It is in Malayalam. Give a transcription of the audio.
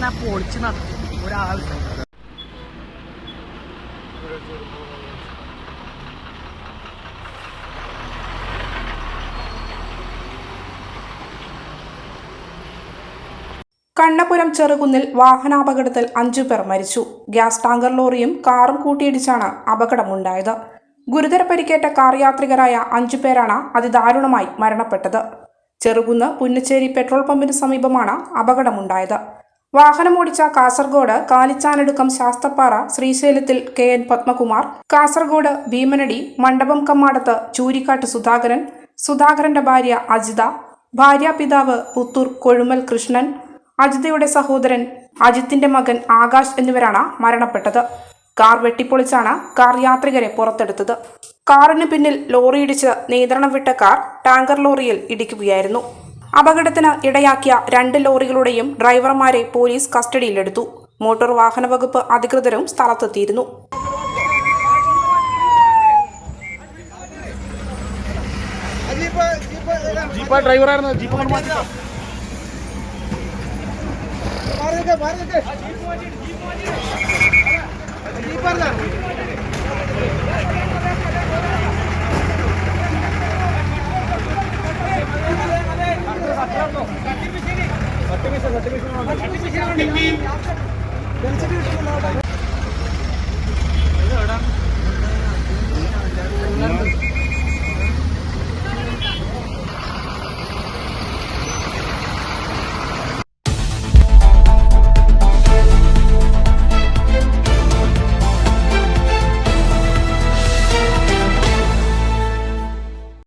തന്നെ പൊളിച്ച് നടത്തി ഒരാൾ കണ്ണപുരം ചെറുകുന്നിൽ വാഹനാപകടത്തിൽ അഞ്ചു പേർ മരിച്ചു. ഗ്യാസ് ടാങ്കർ ലോറിയും കാറും കൂട്ടിയിടിച്ചാണ് അപകടമുണ്ടായത്. ഗുരുതര പരിക്കേറ്റ കാർ യാത്രികരായ അഞ്ചു പേരാണ് അതിദാരുണമായി മരണപ്പെട്ടത്. ചെറുകുന്ന് പുന്നച്ചേരി പെട്രോൾ പമ്പിന് സമീപമാണ് അപകടമുണ്ടായത്. വാഹനമോടിച്ച കാസർഗോഡ് കാലിച്ചാനടുക്കം ശാസ്തപ്പാറ ശ്രീശൈലത്തിൽ കെ എൻ പത്മകുമാർ കാസർഗോഡ് ഭീമനടി മണ്ഡപം കമ്മാടത്ത് ചൂരിക്കാട്ട് സുധാകരൻ സുധാകരന്റെ ഭാര്യ അജിത ഭാര്യ പിതാവ് പുത്തൂർ കൊഴുമൽ കൃഷ്ണൻ അജിതയുടെ സഹോദരൻ അജിത്തിന്റെ മകൻ ആകാശ് എന്നിവരാണ് മരണപ്പെട്ടത്. കാർ വെട്ടിപ്പൊളിച്ചാണ് കാർ യാത്രികരെ പുറത്തെടുത്തത്. കാറിന് പിന്നിൽ ലോറിയിടിച്ച് നിയന്ത്രണം വിട്ട കാർ ടാങ്കർ ലോറിയിൽ ഇടിക്കുകയായിരുന്നു. അപകടത്തിന് ഇടയാക്കിയ രണ്ട് ലോറികളുടെയും ഡ്രൈവർമാരെ പോലീസ് കസ്റ്റഡിയിലെടുത്തു. മോട്ടോർ വാഹന വകുപ്പ് അധികൃതരും സ്ഥലത്തെത്തിയിരുന്നു. Jeep ഡ്രൈവറായിരുന്നു. Jeep jeep jeep jeep 잘 찍으시는 분. 잘 찍으시는 분.